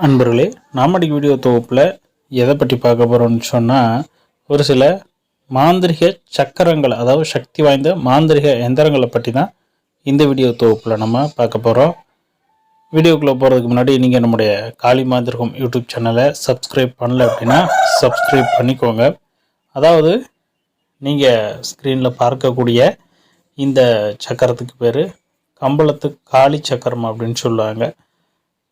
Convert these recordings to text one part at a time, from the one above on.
அன்பர்களே நாமடிக்கு வீடியோ தொகுப்பில் எதை பற்றி பார்க்க போகிறோம்னு சொன்னால் ஒரு சில மாந்திரிக சக்கரங்கள் அதாவது சக்தி வாய்ந்த மாந்திரிக எந்திரங்களை பற்றி தான் இந்த வீடியோ தொகுப்பில் நம்ம பார்க்க போகிறோம் வீடியோக்குள்ளே போகிறதுக்கு முன்னாடி நீங்கள் நம்முடைய காளி மாந்திரிகம் யூடியூப் சேனலை சப்ஸ்கிரைப் பண்ணல அப்படின்னா சப்ஸ்கிரைப் பண்ணிக்கோங்க. அதாவது நீங்கள் ஸ்க்ரீனில் பார்க்கக்கூடிய இந்த சக்கரத்துக்கு பேர் கம்பளத்து காளி சக்கரம் அப்படின்னு சொல்லுவாங்க.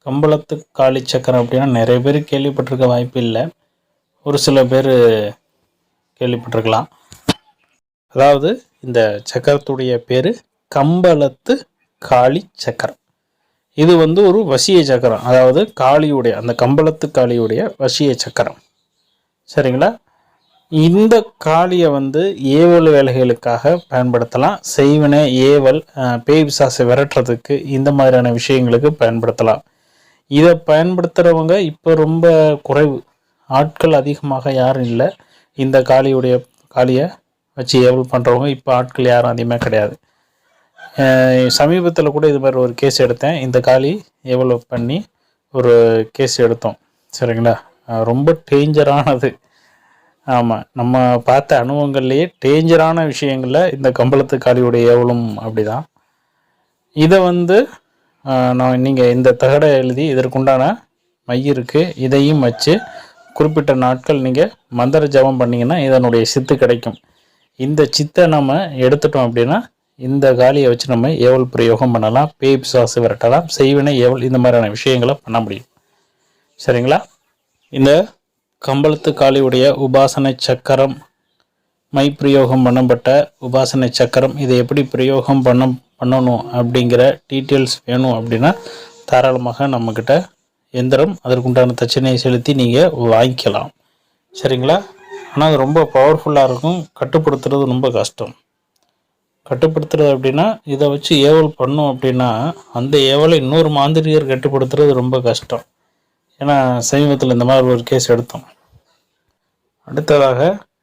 கம்பளத்து காளி சக்கரம் அப்படின்னா நிறைய பேர் கேள்விப்பட்டிருக்க வாய்ப்பு இல்லை. ஒரு சில பேர் கேள்விப்பட்டிருக்கலாம். அதாவது இந்த சக்கரத்துடைய பேர் கம்பளத்து காளி சக்கரம். இது வந்து ஒரு வசிய சக்கரம். அதாவது காளியுடைய அந்த கம்பளத்து காளியுடைய வசிய சக்கரம். சரிங்களா? இந்த காளியை வந்து ஏவல் வேலைகளுக்காக பயன்படுத்தலாம். செய்வினை ஏவல் பேய் பிசாசை விரட்டுறதுக்கு இந்த மாதிரியான விஷயங்களுக்கு பயன்படுத்தலாம். இதை பயன்படுத்துகிறவங்க இப்போ ரொம்ப குறைவு. ஆட்கள் அதிகமாக யாரும் இல்லை. இந்த காளியுடைய காளியை வச்சு ஏவல் பண்ணுறவங்க இப்போ ஆட்கள் யாரும் அதிகமாக கிடையாது. சமீபத்தில் கூட இது மாதிரி ஒரு கேஸ் எடுத்தேன். இந்த காளி ஏவல் பண்ணி ஒரு கேஸ் எடுத்தோம். சரிங்களா? ரொம்ப டேஞ்சரானது. ஆமாம் நம்ம பார்த்த அனுபவங்கள்லேயே டேஞ்சரான விஷயங்களில் இந்த கம்பளத்து காளியுடைய ஏவலும் அப்படிதான். இதை வந்து நான் நீங்கள் இந்த தகடை எழுதி இதற்குண்டான மை இருக்குது இதையும் வச்சு குறிப்பிட்ட நாட்கள் நீங்கள் மந்திர ஜபம் பண்ணிங்கன்னா இதனுடைய சித்து கிடைக்கும். இந்த சித்தை நம்ம எடுத்துட்டோம் அப்படின்னா இந்த காலியை வச்சு நம்ம ஏவல் பிரயோகம் பண்ணலாம் பேய் பிசாசு விரட்டலாம் செய்வினை ஏவல் இந்த மாதிரியான விஷயங்களை பண்ண முடியும். சரிங்களா? இந்த கம்பளத்து காளியுடைய உபாசனை சக்கரம் மை பிரயோகம் பண்ணப்பட்ட உபாசனை சக்கரம் இதை எப்படி பிரயோகம் பண்ண பண்ணணும் அப்படிங்கிற டீட்டெயில்ஸ் வேணும் அப்படின்னா தாராளமாக நம்மக்கிட்ட எந்திரம். அதற்குண்டான தட்சணையை செலுத்தி நீங்கள் வாங்கிக்கலாம். சரிங்களா? ஆனால் அது ரொம்ப பவர்ஃபுல்லாக இருக்கும். கட்டுப்படுத்துறது ரொம்ப கஷ்டம். கட்டுப்படுத்துறது அப்படின்னா இதை வச்சு ஏவல் பண்ணோம் அப்படின்னா அந்த ஏவலை இன்னொரு மாந்திரிகர் கட்டுப்படுத்துறது ரொம்ப கஷ்டம். ஏன்னா சமீபத்தில் இந்த மாதிரி ஒரு கேஸ் எடுத்தோம். அடுத்ததாக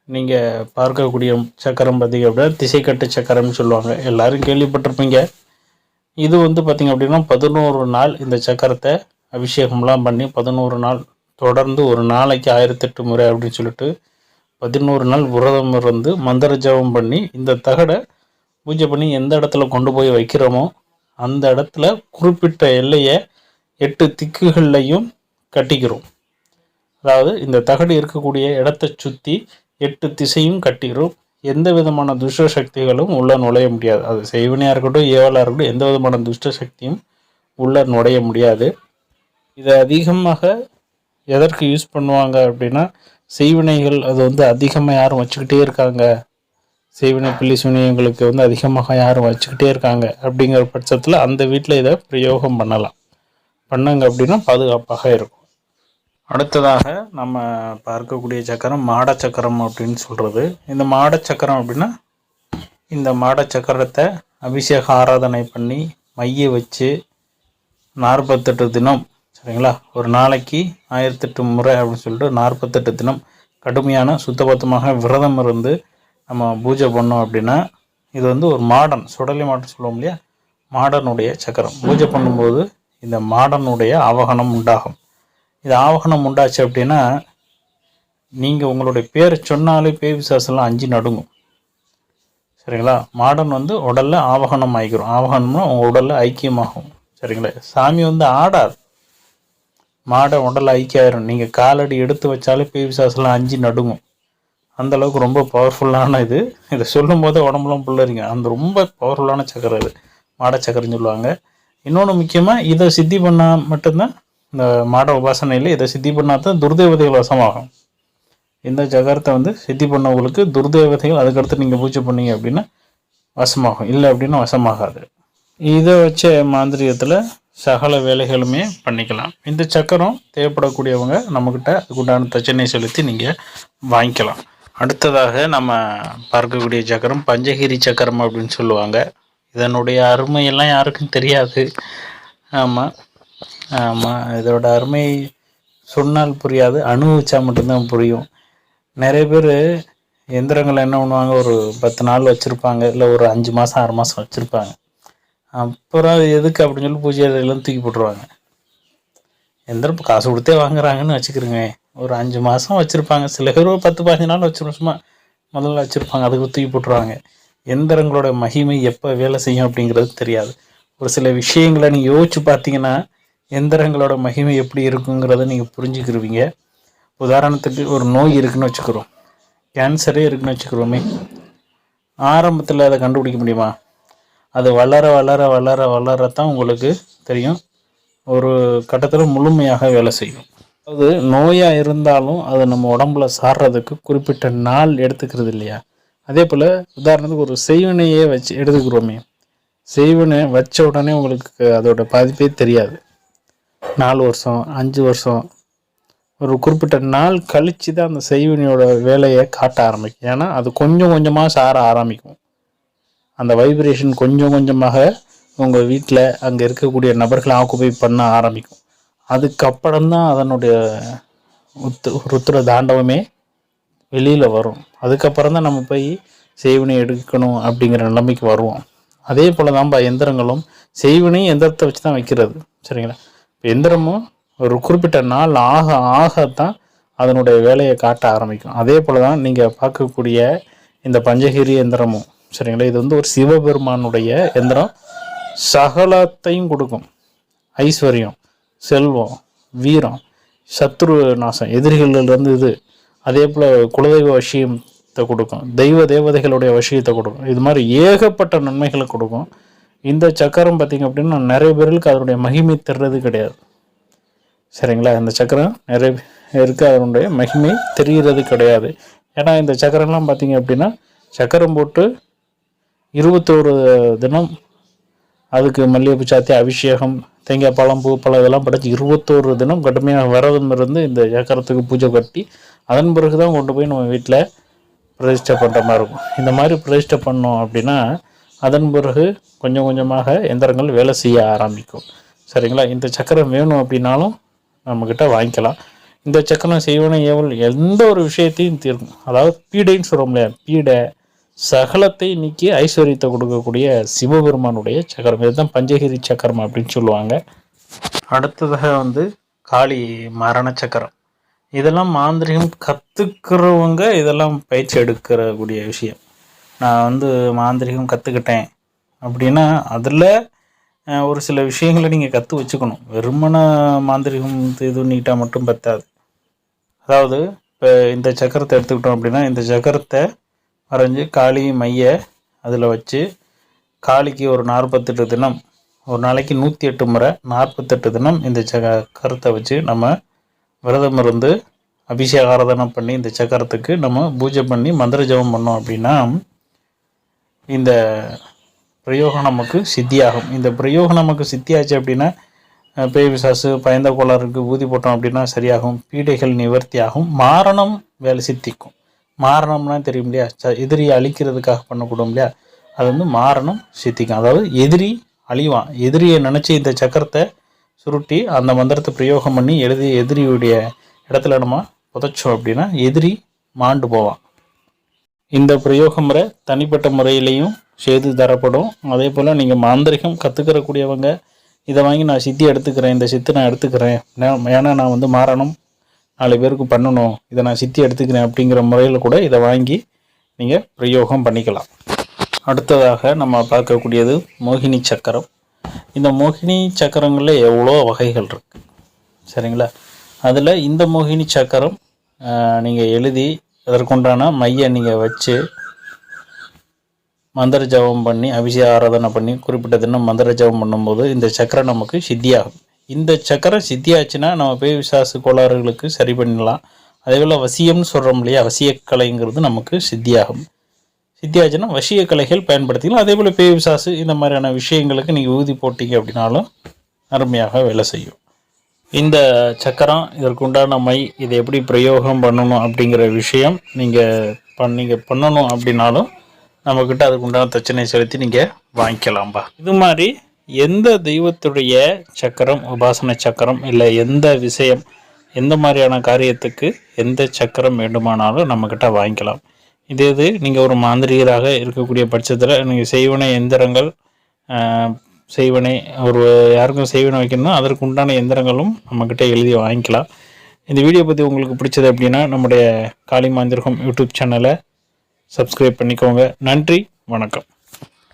நீங்கள் பார்க்கக்கூடிய சக்கரம் பார்த்திங்க அப்படின்னா திசைக்கட்டு சக்கரம்னு சொல்லுவாங்க. எல்லோரும் கேள்விப்பட்டிருப்பீங்க. இது வந்து பார்த்திங்க அப்படின்னா பதினோரு நாள் இந்த சக்கரத்தை அபிஷேகம்லாம் பண்ணி பதினோரு நாள் தொடர்ந்து ஒரு நாளைக்கு ஆயிரத்தெட்டு முறை அப்படின்னு சொல்லிட்டு பதினோரு நாள் விரதம் இருந்து மந்திர ஜபம் பண்ணி இந்த தகடை பூஜை பண்ணி எந்த இடத்துல கொண்டு போய் வைக்கிறோமோ அந்த இடத்துல குறிப்பிட்ட எல்லையை எட்டு திக்குகள்லையும் கட்டிக்கிறோம். அதாவது இந்த தகடு இருக்கக்கூடிய இடத்தை சுற்றி எட்டு திசையும் கட்டிடும் எந்த விதமான துஷ்ட சக்திகளும் உள்ளே நுழைய முடியாது. அது செய்வனையாக இருக்கட்டும் ஏவலாக இருக்கட்டும் எந்த விதமான துஷ்ட சக்தியும் உள்ளே நுழைய முடியாது. இதை அதிகமாக எதற்கு யூஸ் பண்ணுவாங்க அப்படின்னா செய்வினைகள் அது வந்து அதிகமாக யாரும் வச்சுக்கிட்டே இருக்காங்க. செய்வினை பிள்ளை சுனியங்களுக்கு வந்து அதிகமாக யாரும் வச்சுக்கிட்டே இருக்காங்க. அப்படிங்கிற பட்சத்தில் அந்த வீட்டில் இதை பிரயோகம் பண்ணலாம். பண்ணாங்க அப்படின்னா பாதுகாப்பாக இருக்கும். அடுத்ததாக நம்ம பார்க்கக்கூடிய சக்கரம் மாடச்சக்கரம் அப்படின்னு சொல்கிறது இந்த மாடச்சக்கரம் அப்படின்னா இந்த மாடச்சக்கரத்தை அபிஷேக ஆராதனை பண்ணி மைய வச்சு நாற்பத்தெட்டு தினம் சரிங்களா? ஒரு நாளைக்கு ஆயிரத்தெட்டு முறை அப்படின்னு சொல்லிட்டு நாற்பத்தெட்டு தினம் கடுமையான சுத்தபத்தமாக விரதம் இருந்து நம்ம பூஜை பண்ணோம் அப்படின்னா இது வந்து ஒரு மாடன் சுடலி மாடன் சொல்லுவோம் இல்லையா? மாடனுடைய சக்கரம். பூஜை பண்ணும்போது இந்த மாடனுடைய அவகனம் உண்டாகும். இது ஆவகனம் உண்டாச்சு அப்படின்னா நீங்கள் உங்களுடைய பேரை சொன்னாலே பேய் விசுவாசம்லாம் அஞ்சு நடுங்கும். சரிங்களா? மாடன் வந்து உடலில் ஆவகனம் ஆகிக்கிறோம் ஆவகனம்னா உங்கள் உடலில் ஐக்கியமாகும். சரிங்களா? சாமி வந்து ஆடாது மாடை உடல்ல ஐக்கியம் நீங்கள் காலடி எடுத்து வச்சாலே பேய் விசாசெல்லாம் அஞ்சு நடுங்கும். அந்தளவுக்கு ரொம்ப பவர்ஃபுல்லான இது. இதை சொல்லும் போதே உடம்புலாம் புல்லரிங்க. அந்த ரொம்ப பவர்ஃபுல்லான சக்கரம் இது. மாட சொல்லுவாங்க. இன்னொன்று முக்கியமாக இதை சித்தி பண்ணால் மட்டும்தான் இந்த மாட உபாசனையில் இதை சித்தி பண்ணால் தான் துர்தேவதைகள் வசமாகும். இந்த சக்கரத்தை வந்து சித்தி பண்ணவங்களுக்கு துர்தேவதைகள் அதுக்கடுத்து நீங்கள் பூஜை பண்ணீங்க அப்படின்னா வசமாகும். இல்லை அப்படின்னா வசமாகாது. இதை வச்ச மாந்திரியத்தில் சகல வேலைகளுமே பண்ணிக்கலாம். இந்த சக்கரம் தேவைப்படக்கூடியவங்க நம்மக்கிட்ட அதுக்குண்டான தச்சனை செலுத்தி நீங்கள் வாங்கிக்கலாம். அடுத்ததாக நம்ம பார்க்கக்கூடிய சக்கரம் பஞ்சகிரி சக்கரம் அப்படின்னு சொல்லுவாங்க. இதனுடைய அருமையெல்லாம் யாருக்கும் தெரியாது. ஆமாம் ஆமாம் இதோட அருமை சொன்னால் புரியாது அனுபவிச்சா மட்டும்தான் புரியும். நிறைய பேர் எந்திரங்கள் என்ன பண்ணுவாங்க ஒரு பத்து நாள் வச்சுருப்பாங்க இல்லை ஒரு அஞ்சு மாதம் ஆறு மாதம் வச்சுருப்பாங்க. அப்புறம் அது எதுக்கு அப்படின்னு சொல்லி பூஜை அறையில தூக்கி போட்டுருவாங்க. எந்திரம் காசு கொடுத்தே வாங்குறாங்கன்னு வச்சுக்கிறோங்க. ஒரு அஞ்சு மாதம் வச்சுருப்பாங்க. சில பேர் ஒரு பத்து பதினஞ்சு நாள் வச்சு வருஷமா முதல்ல வச்சுருப்பாங்க அதுக்கு தூக்கி போட்டுருவாங்க. எந்திரங்களோட மகிமை எப்போ வேலை செய்யும் அப்படிங்கிறது தெரியாது. ஒரு சில விஷயங்களை நீங்கள் யோசிச்சு பார்த்தீங்கன்னா எந்திரங்களோட மகிமை எப்படி இருக்குங்கிறத நீங்கள் புரிஞ்சுக்கிருவீங்க. உதாரணத்துக்கு ஒரு நோய் இருக்குன்னு வச்சுக்கிறோம். கேன்சரே இருக்குன்னு வச்சுக்கிறோமே. ஆரம்பத்தில் அதை கண்டுபிடிக்க முடியுமா? அது வளர வளர வளர வளரத்தான் உங்களுக்கு தெரியும். ஒரு கட்டத்தில் முழுமையாக வேலை செய்யும். அது நோயாக இருந்தாலும் அது நம்ம உடம்புல சாடுறதுக்கு குறிப்பிட்ட நாள் எடுத்துக்கிறது இல்லையா? அதே போல் உதாரணத்துக்கு ஒரு செய்வினையே வச்சு எடுத்துக்கிறோமே. செய்வினை வச்ச உடனே உங்களுக்கு அதோட பாதிப்பே தெரியாது. நாலு வருஷம் அஞ்சு வருஷம். ஒரு குறிப்பிட்ட நாள் கழித்து தான் அந்த செய்வினையோட வேலையை காட்ட ஆரம்பிக்கும். ஏன்னா அது கொஞ்சம் கொஞ்சமாக சார ஆரம்பிக்கும். அந்த வைப்ரேஷன் கொஞ்சம் கொஞ்சமாக உங்கள் வீட்டில் அங்கே இருக்கக்கூடிய நபர்களை ஆக்குபை பண்ண ஆரம்பிக்கும். அதுக்கப்புறம் தான் அதனுடைய உத்து ருத்ர தாண்டவமே வெளியில் வரும். அதுக்கப்புறம் தான் நம்ம போய் செய்வினை எடுக்கணும் அப்படிங்கிற நிலைமைக்கு வருவோம். அதே போல் தான்ப்பா எந்திரங்களும். செய்வினையும் எந்திரத்தை வச்சு தான் வைக்கிறது. சரிங்களா? எந்திரமும் ஒரு குறிப்பிட்ட நாள் ஆக ஆகத்தான் அதனுடைய வேலையை காட்ட ஆரம்பிக்கும். அதே போல் தான் நீங்கள் பார்க்கக்கூடிய இந்த பஞ்சகிரி எந்திரமும் சரிங்களா? இது வந்து ஒரு சிவபெருமானுடைய எந்திரம். சகலத்தையும் கொடுக்கும். ஐஸ்வர்யம் செல்வம் வீரம் சத்ரு நாசம் எதிரிகளிலிருந்து இது. அதே போல் குலதெய்வ வசியத்தை கொடுக்கும். தெய்வ தேவதைகளுடைய வசியத்தை கொடுக்கும். இது மாதிரி ஏகப்பட்ட நன்மைகளை கொடுக்கும். இந்த சக்கரம் பார்த்திங்க அப்படின்னா நிறைய பேர்களுக்கு அதனுடைய மகிமை தெரிறது கிடையாது. சரிங்களா? இந்த சக்கரம் நிறைய பேருக்கு அதனுடைய மகிமை தெரிகிறது கிடையாது. ஏன்னா இந்த சக்கரம்லாம் பார்த்திங்க அப்படின்னா சக்கரம் போட்டு இருபத்தோரு தினம் அதுக்கு மல்லிகைப்பூ சாத்தி அபிஷேகம் தேங்காய் பழம் பூ பழம் இதெல்லாம் படைச்சி இருபத்தோரு தினம் கடுமையாக விரதம் இருந்து இந்த சக்கரத்துக்கு பூஜை கட்டி அதன் பிறகு தான் கொண்டு போய் நம்ம வீட்டில் பிரதிஷ்டை பண்ணுற மாதிரி இருக்கும். இந்த மாதிரி பிரதிஷ்டை பண்ணோம் அப்படின்னா அதன் பிறகு கொஞ்சம் கொஞ்சமாக எந்திரங்கள் வேலை செய்ய ஆரம்பிக்கும். சரிங்களா? இந்த சக்கரம் வேணும் அப்படின்னாலும் நம்மக்கிட்ட வாங்கிக்கலாம். இந்த சக்கரம் செய்வன ஏவல் எந்த ஒரு விஷயத்தையும் தீர்க்கும். அதாவது பீடைன்னு சொல்கிறோம் இல்லையா? பீடை சகலத்தை நீக்கி ஐஸ்வர்யத்தை கொடுக்கக்கூடிய சிவபெருமானுடைய சக்கரம். இதுதான் பஞ்சகிரி சக்கரம் அப்படின்னு சொல்லுவாங்க. அடுத்ததாக வந்து காளி மரண சக்கரம். இதெல்லாம் மாந்திரிகம் கற்றுக்கிறவங்க இதெல்லாம் பயிற்சி எடுக்கிறக்கூடிய விஷயம். நான் வந்து மாந்திரிகம் கற்றுக்கிட்டேன் அப்படின்னா அதில் ஒரு சில விஷயங்களை நீங்கள் கற்று வச்சுக்கணும். வெறுமன மாந்திரிகம் இது நீட்டாக மட்டும் பற்றாது அதாவது இப்போ இந்த சக்கரத்தை எடுத்துக்கிட்டோம் அப்படின்னா இந்த சக்கரத்தை வரைஞ்சி காளி மைய அதில் வச்சு காளிக்கு ஒரு நாற்பத்தெட்டு தினம் ஒரு நாளைக்கு நூற்றி எட்டு முறை நாற்பத்தெட்டு தினம் இந்த சக்கரத்தை வச்சு நம்ம விரதம் இருந்து அபிஷேக பண்ணி இந்த சக்கரத்துக்கு நம்ம பூஜை பண்ணி மந்திர ஜபம் பண்ணோம் அப்படின்னா இந்த பிரயோகம் நமக்கு சித்தியாகும். இந்த பிரயோகம் நமக்கு சித்தியாச்சு அப்படின்னா பேய் விசாசு பயந்த கோளாறுக்கு ஊதி போட்டோம் அப்படின்னா சரியாகும். பீடைகள் நிவர்த்தி ஆகும் மாரணம் வேலை சித்திக்கும். மாரணம்னா தெரியும் இல்லையா? ச எதிரியை அழிக்கிறதுக்காக பண்ணக்கூடும் இல்லையா? அது வந்து மாரணம் சித்திக்கும். அதாவது எதிரி அழிவான் எதிரியை நினச்சி இந்த சக்கரத்தை சுருட்டி அந்த மந்திரத்தை பிரயோகம் பண்ணி எழுதி எதிரியுடைய இடத்துல நம்ம புதைச்சோம் அப்படின்னா எதிரி மாண்டு போவான் இந்த பிரயோக முறை தனிப்பட்ட முறையிலையும் செய்து தரப்படும். அதே போல் நீங்கள் மாந்திரிகம் கற்றுக்கிறக்கூடியவங்க இதை வாங்கி நான் சித்தி எடுத்துக்கிறேன் இந்த சித்து நான் எடுத்துக்கிறேன். ஏன்னா நான் வந்து மாறணும். நாலு பேருக்கு பண்ணணும். இதை நான் சித்தி எடுத்துக்கிறேன் அப்படிங்கிற முறையில் கூட இதை வாங்கி நீங்கள் பிரயோகம் பண்ணிக்கலாம். அடுத்ததாக நம்ம பார்க்கக்கூடியது மோகினி சக்கரம். இந்த மோகினி சக்கரங்களில் எவ்வளோ வகைகள் இருக்குது சரிங்களா? அதில் இந்த மோகினி சக்கரம் நீங்கள் எழுதி அதற்குண்டான மையை நீங்கள் வச்சு மந்திர ஜபம் பண்ணி அபிஷேக ஆராதனை பண்ணி குறிப்பிட்ட தினம் மந்திர ஜபம் பண்ணும்போது இந்த சக்கரம் நமக்கு சித்தியாகும். இந்த சக்கரம் சித்தியாச்சுன்னா நம்ம பேய் விசாசு கோளாறுகளுக்கு சரி பண்ணிடலாம். அதே போல் வசியம்னு சொல்கிறோம் இல்லையா வசியக்கலைங்கிறது நமக்கு சித்தியாகும். சித்தியாச்சுன்னா வசிய கலைகள் பயன்படுத்திக்கலாம். அதே போல் பேய் விசாசு இந்த மாதிரியான விஷயங்களுக்கு நீங்கள் ஊதி போட்டீங்க அப்படின்னாலும் அருமையாக வேலை செய்யும். இந்த சக்கரம் இதற்கு உண்டான மை இதை எப்படி பிரயோகம் பண்ணணும் அப்படிங்கிற விஷயம் நீங்கள் பண் நீங்கள் பண்ணணும் அப்படின்னாலும் நம்மக்கிட்ட அதுக்கு உண்டான பிரச்சனை செலுத்தி நீங்கள் வாங்கிக்கலாம்பா. இது மாதிரி எந்த தெய்வத்துடைய சக்கரம் உபாசன சக்கரம் இல்லை எந்த விஷயம் எந்த மாதிரியான காரியத்துக்கு எந்த சக்கரம் வேண்டுமானாலும் நம்மக்கிட்ட வாங்கிக்கலாம். இதே இது நீங்கள் ஒரு மாந்திரிகராக இருக்கக்கூடிய பட்சத்தில் நீங்கள் செய்வன எந்திரங்கள் செய்வனை ஒரு யாருக்கும் செய்வனை வைக்கணும்னா அதற்கு உண்டான எந்திரங்களும் நம்மக்கிட்ட எழுதி வாங்கிக்கலாம். இந்த வீடியோ பற்றி உங்களுக்கு பிடிச்சது அப்படின்னா நம்முடைய காளி மாந்திரகம் யூடியூப் சேனலை சப்ஸ்கிரைப் பண்ணிக்கோங்க. நன்றி வணக்கம்.